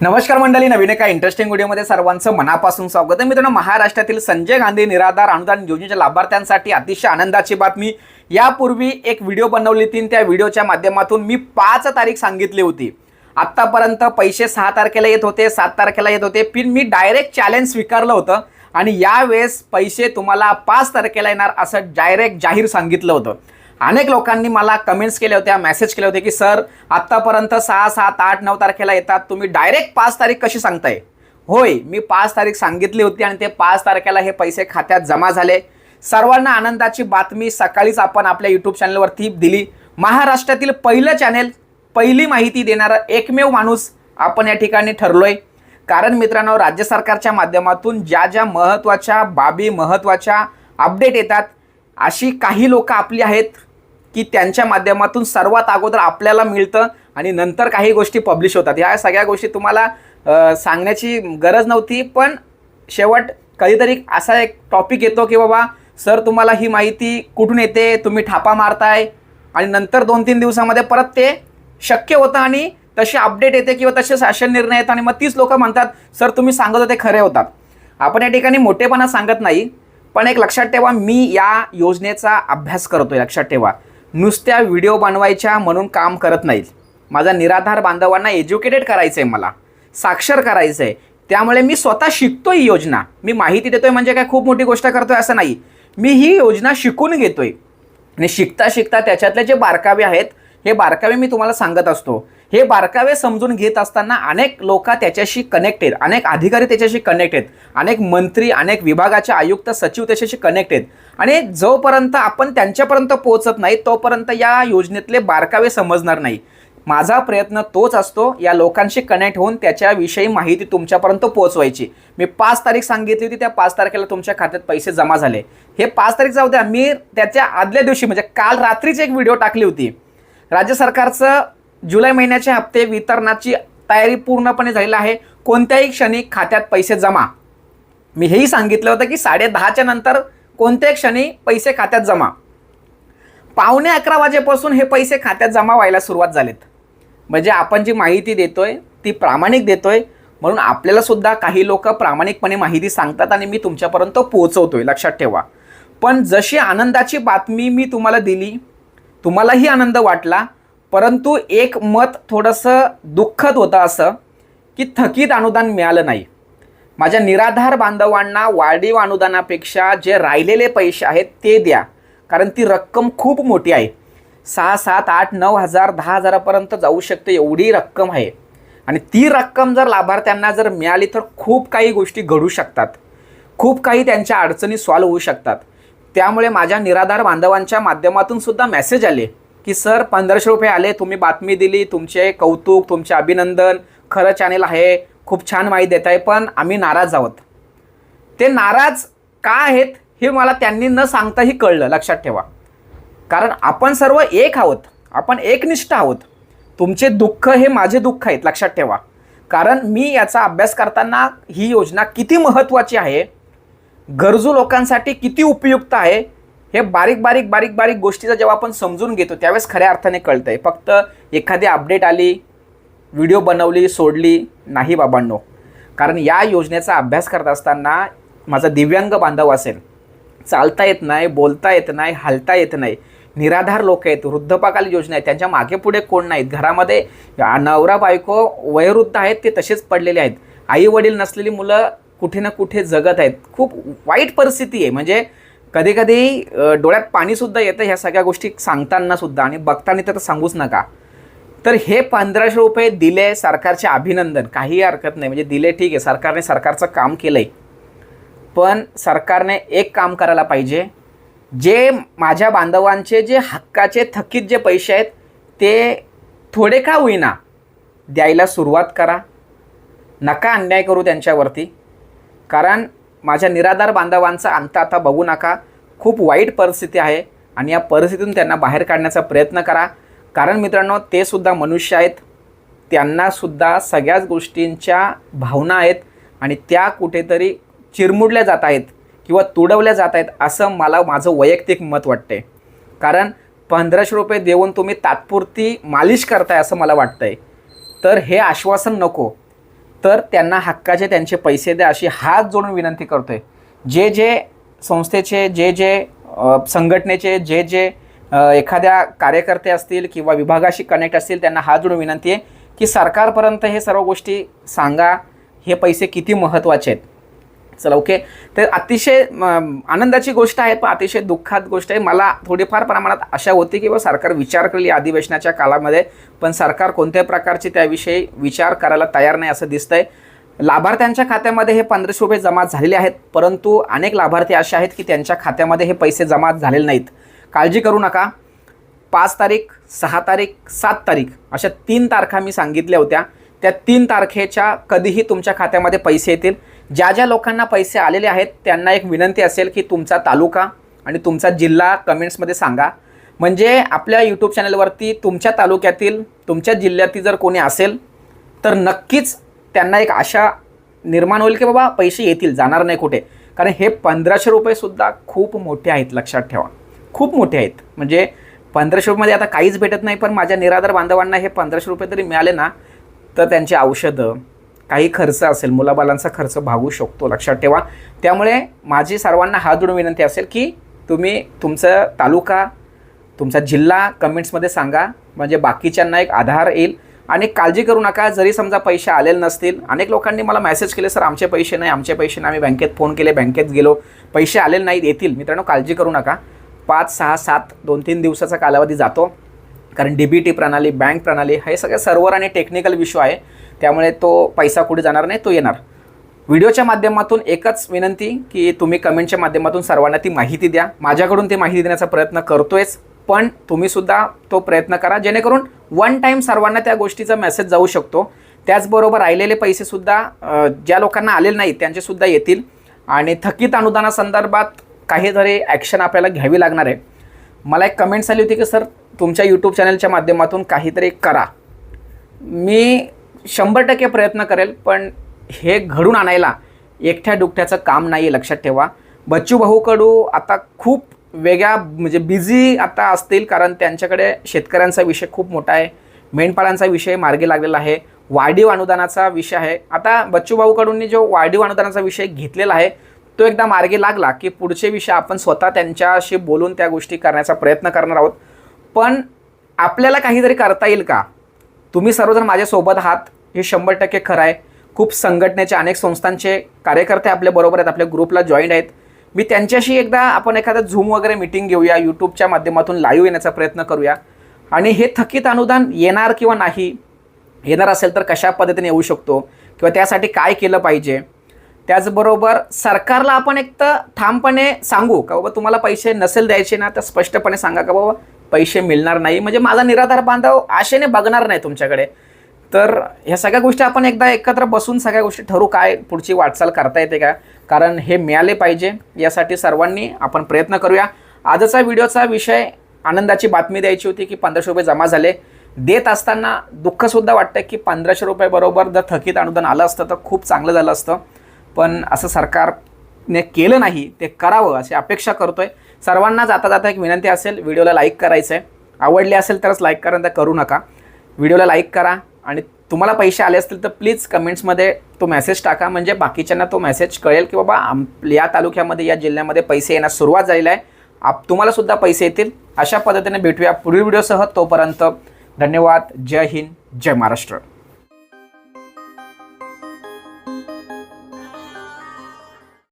नमस्कार मंडळी नवीन एका इंटरेस्टिंग व्हिडिओमध्ये सर्वांचं मनापासून स्वागत आहे. मित्रांनो महाराष्ट्रातील संजय गांधी निराधार अनुदान योजनेच्या लाभार्थ्यांसाठी अतिशय आनंदाची बातमी. यापूर्वी एक व्हिडिओ बनवली ती त्या व्हिडिओच्या माध्यमातून मी पाच तारीख सांगितली होती. आत्तापर्यंत पैसे सहा तारखेला येत होते सात तारखेला येत होते. पण मी डायरेक्ट चॅलेंज स्वीकारलं होतं आणि यावेळेस पैसे तुम्हाला पाच तारखेला येणार असं डायरेक्ट जाहीर सांगितलं होतं. अनेक लोकांनी मला कमेंट्स केल्या होत्या मेसेज केले होते की सर आत्तापर्यंत सहा सात आठ नऊ तारखेला येतात. तुम्ही डायरेक्ट पाच तारीख कशी सांगताय? होय मी पाच तारीख सांगितली होती आणि ते पाच तारखेला हे पैसे खात्यात जमा झाले. सर्वांना आनंदाची बातमी सकाळीच आपण आपल्या यूट्यूब चॅनलवरती दिली. महाराष्ट्रातील पहिलं चॅनेल पहिली माहिती देणारा एकमेव माणूस आपण या ठिकाणी ठरलोय. कारण मित्रांनो राज्य सरकारच्या माध्यमातून ज्या ज्या महत्त्वाच्या बाबी महत्त्वाच्या अपडेट येतात अशी काही लोक आपली आहेत. की त्यांच्या माध्यमातून सर्वात अगोदर आपल्याला मिळतं आणि नंतर काही गोष्टी पब्लिश होतात. ह्या सगळ्या गोष्टी तुम्हाला सांगण्याची गरज नव्हती पण शेवट कधीतरी असा एक टॉपिक येतो की बाबा सर तुम्हाला ही माहिती कुठून येते? तुम्ही ठापा मारताय. आणि नंतर दोन तीन दिवसामध्ये परत ते शक्य होतं आणि तसे अपडेट येते किंवा तसे शासन निर्णय येतात आणि मग तीच लोक म्हणतात सर तुम्ही सांगत होते खरे होतात. आपण या ठिकाणी मोठेपणा सांगत नाही पण एक लक्षात ठेवा मी या योजनेचा अभ्यास करतोय लक्षात ठेवा. नुसत्या व्हिडिओ बनवायच्या म्हणून काम करत नाही माझा निराधार बांधवांना एज्युकेटेड करायचं आहे मला साक्षर करायचं आहे त्यामुळे मी स्वतः शिकतो ही योजना. मी माहिती देतोय म्हणजे काय खूप मोठी गोष्ट करतोय असं नाही. मी ही योजना शिकून घेतोय. आणि शिकता शिकता त्याच्यातले जे बारकावे आहेत हे बारकावे मी तुम्हाला सांगत असतो. हे बारकावे समजून घेत असताना अनेक लोक त्याच्याशी कनेक्टेड अनेक अधिकारी त्याच्याशी कनेक्ट आहेत. अनेक मंत्री अनेक विभागाचे आयुक्त सचिव त्याच्याशी कनेक्ट आहेत. आणि जोपर्यंत आपण त्यांच्यापर्यंत पोहोचत नाही तोपर्यंत या योजनेतले बारकावे समजणार नाही. माझा प्रयत्न तोच असतो या लोकांशी कनेक्ट होऊन त्याच्याविषयी माहिती तुमच्यापर्यंत पोहोचवायची. मी पाच तारीख सांगितली होती त्या पाच तारखेला तुमच्या खात्यात पैसे जमा झाले. हे पाच तारीख जाऊ द्या. मी त्याच्या आदल्या दिवशी म्हणजे काल रात्रीच एक व्हिडिओ टाकली होती. राज्य सरकारचं जुलै महिन्याचे हप्ते वितरणाची तयारी पूर्णपणे झालेली आहे. कोणत्याही क्षणी खात्यात पैसे जमा. मी हेही सांगितलं होतं की साडे दहाच्या नंतर कोणत्याही क्षणी पैसे खात्यात जमा. पावणे अकरा वाजेपासून हे पैसे खात्यात जमा व्हायला सुरुवात झालेत. म्हणजे आपण जी माहिती देतोय ती प्रामाणिक देतोय. म्हणून आपल्याला सुद्धा काही लोक प्रामाणिकपणे माहिती सांगतात आणि मी तुमच्यापर्यंत पोहोचवतोय. लक्षात ठेवा. पण जशी आनंदाची बातमी मी तुम्हाला दिली तुम्हालाही आनंद वाटला परंतु एक मत थोडंसं दुःखद होतं असं की थकीत अनुदान मिळालं नाही. माझ्या निराधार बांधवांना वाढीव अनुदानापेक्षा जे राहिलेले पैसे आहेत ते द्या कारण ती रक्कम खूप मोठी आहे. सहा सात आठ नऊ हजार दहा हजारापर्यंत जाऊ शकते एवढी रक्कम आहे. आणि ती रक्कम जर लाभार्थ्यांना जर मिळाली तर खूप काही गोष्टी घडू शकतात. खूप काही त्यांच्या अडचणी सॉल्व्ह होऊ शकतात. त्यामुळे माझ्या निराधार बांधवांच्या माध्यमातून सुद्धा मेसेज आले की सर पंधराशे रुपये आले तुम्ही बातमी दिली तुमचे कौतुक तुमचे अभिनंदन खरं चॅनेल आहे खूप छान माहिती देत आहे पण आम्ही नाराज आहोत. ते नाराज का आहेत हे मला त्यांनी न सांगताही कळलं लक्षात ठेवा. कारण आपण सर्व एक आहोत आपण एकनिष्ठ आहोत. तुमचे दुःख हे माझे दुःख आहेत लक्षात ठेवा. कारण मी याचा अभ्यास करताना ही योजना किती महत्त्वाची आहे गरजू लोकांसाठी किती उपयुक्त आहे हे बारीक बारीक बारीक बारीक गोष्टीचं जेव्हा आपण समजून घेतो त्यावेळेस खऱ्या अर्थाने कळतं आहे फक्त एखादी अपडेट आली व्हिडिओ बनवली सोडली नाही बाबांनो. कारण या योजनेचा अभ्यास करत असताना माझा दिव्यांग बांधव असेल चालता येत नाही बोलता येत नाही हालता येत नाही निराधार लोक आहेत वृद्धपाकाली योजना आहेत त्यांच्या मागे पुढे कोण नाहीत? घरामध्ये नवरा बायको वयोवृद्ध आहेत ते तसेच पडलेले आहेत. आई वडील नसलेली मुलं कुठे ना कुठे जगत आहेत. खूप वाईट परिस्थिती आहे. म्हणजे कधी कधी डोळ्यात पाणीसुद्धा येतं ह्या सगळ्या गोष्टी सांगताना सुद्धा आणि बघताना तर सांगूच नका. तर हे पंधराशे रुपये दिले सरकारचे अभिनंदन. काही हरकत नाही. म्हणजे दिले ठीक आहे. सरकारने सरकारचं काम केलं आहे पण सरकारने एक काम करायला पाहिजे. जे माझ्या बांधवांचे जे हक्काचे थकीत जे पैसे आहेत ते थोडे का होईना द्यायला सुरुवात करा. नका अन्याय करू त्यांच्यावरती. कारण माझ्या निराधार बांधवांचा अंत आता बघू नका. खूप वाईट परिस्थिती आहे आणि या परिस्थितीतून त्यांना बाहेर काढण्याचा प्रयत्न करा. कारण मित्रांनो ते सुद्धा मनुष्य आहेत. त्यांनासुद्धा सगळ्याच गोष्टींच्या भावना आहेत आणि त्या कुठेतरी चिरमुडल्या जात आहेत किंवा तुडवल्या जात आहेत असं मला माझं वैयक्तिक मत वाटते कारण पंधराशे रुपये देऊन तुम्ही तात्पुरती मालिश करताय असं मला वाटतंय. तर हे आश्वासन नको. तर त्यांना हक्काचे त्यांचे पैसे द्या अशी हात जोडून विनंती करतोय. जे जे संस्थेचे जे जे संघटनेचे जे जे एखाद्या कार्यकर्ते असतील किंवा विभागाशी कनेक्ट असतील त्यांना हात जोडून विनंती आहे की सरकारपर्यंत हे सर्व गोष्टी सांगा. हे पैसे किती महत्त्वाचे आहेत? चला ओके तर अतिशय आनंदाची गोष्ट आहे पण अतिशय दुःखात गोष्ट आहे. मला थोडीफार प्रमाणात आशा होती की बा सरकार विचार करेल या अधिवेशनाच्या काळामध्ये पण सरकार कोणत्याही प्रकारची त्याविषयी विचार करायला तयार नाही असं दिसतंय. लाभार्थ्यांच्या खात्यामध्ये हे पंधराशे रुपये जमा झालेले आहेत परंतु अनेक लाभार्थी असे आहेत की त्यांच्या खात्यामध्ये हे पैसे जमा झालेले नाहीत. काळजी करू नका. पाच तारीख सहा तारीख सात तारीख अशा तीन तारखा मी सांगितल्या होत्या. त्या तीन तारखेच्या कधीही तुमच्या खात्यामध्ये पैसे येतील. ज्या ज्या लोकांना पैसे आलेले आहेत त्यांना एक विनंती असेल की तुमचा तालुका आणि तुमचा जिल्हा कमेंट्समध्ये सांगा. म्हणजे आपल्या यूट्यूब चॅनलवरती तुमच्या तालुक्यातील तुमच्या जिल्ह्यातील जर कोणी असेल तर नक्कीच त्यांना एक आशा निर्माण होईल की बाबा पैसे येतील जाणार नाही कुठे. कारण हे पंधराशे रुपयेसुद्धा खूप मोठे आहेत लक्षात ठेवा. खूप मोठे आहेत. म्हणजे पंधराशे रुपयामध्ये आता काहीच भेटत नाही पण माझ्या निराधार बांधवांना हे पंधराशे रुपये तरी मिळाले ना तर त्यांची औषधं काही खर्च असेल मुलाबालांचा खर्च भागू शकतो लक्षात ठेवा. त्यामुळे माझी सर्वांना हात जोडून विनंती असेल की तुम्ही तुमचं तालुका तुमचा जिल्हा कमेंट्समध्ये सांगा. म्हणजे बाकीच्यांना एक आधार येईल. आणि काळजी करू नका जरी समजा पैसे आलेले नसतील. अनेक लोकांनी मला मेसेज केले सर आमचे पैसे नाही आमचे पैसे नाही आम्ही बँकेत फोन केले बँकेत गेलो. पैसे आलेले नाहीत येतील. मित्रांनो काळजी करू नका. पाच सहा सात दोन तीन दिवसाचा कालावधी जातो. कारण डी बी टी प्रणाली बँक प्रणाली हे सगळे सर्व्हर आणि टेक्निकल विषय आहे. त्यामुळे तो पैसा कुठे जाणार नाही तो येणार. व्हिडिओच्या माध्यमातून एकच विनंती की तुम्ही कमेंटच्या माध्यमातून सर्वांना ती माहिती द्या. माझ्याकडून ती माहिती देण्याचा प्रयत्न करतोयच पण तुम्हीसुद्धा तो प्रयत्न करा जेणेकरून वन टाईम सर्वांना त्या गोष्टीचा मेसेज जाऊ शकतो. त्याचबरोबर राहिलेले पैसेसुद्धा ज्या लोकांना आलेले नाहीत त्यांचेसुद्धा येतील. आणि थकीत अनुदानासंदर्भात काही तरी ॲक्शन आपल्याला घ्यावी लागणार आहे. मला एक कमेंट्स आली होती की सर तुमच्या यूट्यूब चॅनलच्या माध्यमातून काहीतरी करा. मी शंभर टक्के प्रयत्न करेल पण हे घडून आणायला एकट्या दुकट्याचं काम नाही आहे लक्षात ठेवा. बच्चू भाऊकडू आता खूप वेगळ्या म्हणजे बिझी आता असतील कारण त्यांच्याकडे शेतकऱ्यांचा विषय खूप मोठा आहे मेंढपाळांचा विषय मार्गी लागलेला आहे वाढीव अनुदानाचा विषय आहे. आता बच्चू भाऊकडून जो वाढीव अनुदानाचा विषय घेतलेला आहे तो एकदा मार्गी लागला की पुढचे विषय आपण स्वतः त्यांच्याशी बोलून त्या गोष्टी करण्याचा प्रयत्न करणार आहोत. पण आपल्याला काहीतरी करता येईल का? तुम्ही सर्वजण माझ्यासोबत आहात हे शंभर टक्के खरं आहे. खूप संघटनेचे अनेक संस्थांचे कार्यकर्ते आपल्याबरोबर आहेत आपल्या ग्रुपला जॉईंट आहेत. मी त्यांच्याशी एकदा आपण एखादा झूम वगैरे मिटिंग घेऊया यूट्यूबच्या माध्यमातून लाईव्ह येण्याचा प्रयत्न करूया. आणि हे थकीत अनुदान येणार किंवा नाही येणार असेल तर कशा पद्धतीने येऊ शकतो किंवा त्यासाठी काय केलं पाहिजे? त्याचबरोबर सरकारला आपण एक तर ठामपणे सांगू का बाबा तुम्हाला पैसे नसेल द्यायचे ना तर स्पष्टपणे सांगा का बाबा पैसे मिळणार नाही. म्हणजे माझा निराधार बांधव आशेने बघणार नाही तुमच्याकडे. तर ह्या सगळ्या गोष्टी आपण एकदा एकत्र बसून सगळ्या गोष्टी ठरू काय पुढची वाटचाल करता येते का? कारण हे मिळाले पाहिजे यासाठी सर्वांनी आपण प्रयत्न करूया. आजचा व्हिडिओचा विषय आनंदाची बातमी द्यायची होती की पंधराशे रुपये जमा झाले. देत असताना दुःखसुद्धा वाटतं की पंधराशे रुपये बरोबर जर थकीत अनुदान आलं असतं तर खूप चांगलं झालं असतं. पण असं सरकारने केलं नाही ते करावं अशी अपेक्षा करतो आहे सर्वांना जाता जाता एक विनंती असेल व्हिडिओला लाईक करायचं आहे आवडले असेल तरच लाईक करा तर करू नका. व्हिडिओला लाईक करा. आणि तुम्हाला पैसे आले असतील तर प्लीज कमेंट्समध्ये तो मेसेज टाका. म्हणजे बाकीच्यांना तो मेसेज कळेल की बाबा आम या तालुक्यामध्ये या जिल्ह्यामध्ये पैसे येण्यास सुरुवात झालेली आहे. आप तुम्हालासुद्धा पैसे येतील. अशा पद्धतीने भेटूया पुढील व्हिडिओसह. तोपर्यंत धन्यवाद. जय हिंद. जय महाराष्ट्र.